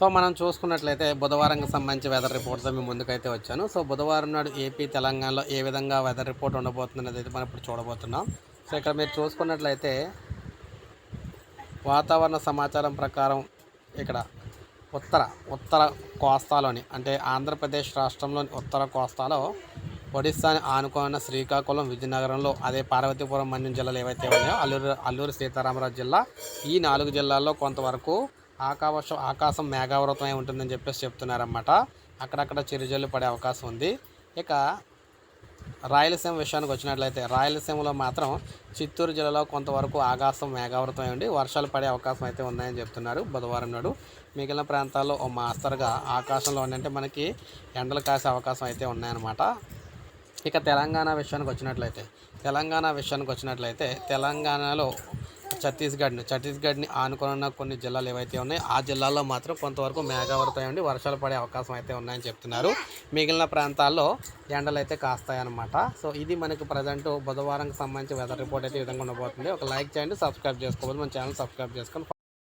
So మనం చూసుకున్నట్లయితే బుధవారంకి సంబంధించి వెదర్ రిపోర్ట్తో మేము ముందుకైతే వచ్చాను. సో బుధవారం నాడు ఏపీ తెలంగాణలో ఏ విధంగా వెదర్ రిపోర్ట్ ఉండబోతుంది అయితే మనం ఇప్పుడు చూడబోతున్నాం. సో ఇక్కడ మీరు చూసుకున్నట్లయితే వాతావరణ సమాచారం ప్రకారం ఇక్కడ ఉత్తర ఉత్తర కోస్తాలోని అంటే ఆంధ్రప్రదేశ్ రాష్ట్రంలోని ఉత్తర కోస్తాలో ఒడిస్సాని ఆనుకున్న శ్రీకాకుళం విజయనగరంలో అదే పార్వతీపురం మన్యం జిల్లాలు ఏవైతే ఉన్నాయో అల్లూరు అల్లూరు సీతారామరాజు జిల్లా ఈ నాలుగు జిల్లాల్లో కొంతవరకు ఆకాశం ఆకాశం మేఘావృతమై ఉంటుందని చెప్పేసి చెప్తున్నారన్నమాట. అక్కడక్కడ చిరుజల్లు పడే అవకాశం ఉంది. ఇక రాయలసీమ విషయానికి వచ్చినట్లయితే రాయలసీమలో మాత్రం చిత్తూరు జిల్లాలో కొంతవరకు ఆకాశం మేఘావృతమై ఉండి వర్షాలు పడే అవకాశం అయితే ఉన్నాయని చెప్తున్నారు బుధవారం నాడు. మిగిలిన ప్రాంతాల్లో ఓ మాస్తరుగా ఆకాశంలో అంటే మనకి ఎండలు కాసే అవకాశం అయితే ఉన్నాయన్నమాట. ఇక తెలంగాణ విషయానికి వచ్చినట్లయితే తెలంగాణ విషయానికి వచ్చినట్లయితే తెలంగాణలో ఛత్తీస్గఢ్ని. ఛత్తీస్గఢ్ని ఆనుకున్న కొన్ని జిల్లాలు ఏవైతే ఉన్నాయో ఆ జిల్లాల్లో మాత్రం కొంతవరకు మేఘావృతం ఉండి వర్షాలు పడే అవకాశం అయితే ఉన్నాయని చెప్తున్నారు. మిగిలిన ప్రాంతాల్లో ఎండలు అయితే కాస్తాయన్నమాట. సో ఇది మనకి ప్రజెంట్ బుధవారంకి సంబంధించి వెదర్ రిపోర్ట్ అయితే ఈ విధంగా ఉండబోతుంది. ఒక లైక్ చేయండి సబ్స్క్రైబ్ చేసుకోవాలి మన ఛానల్ సబ్స్క్రైబ్ చేసుకొని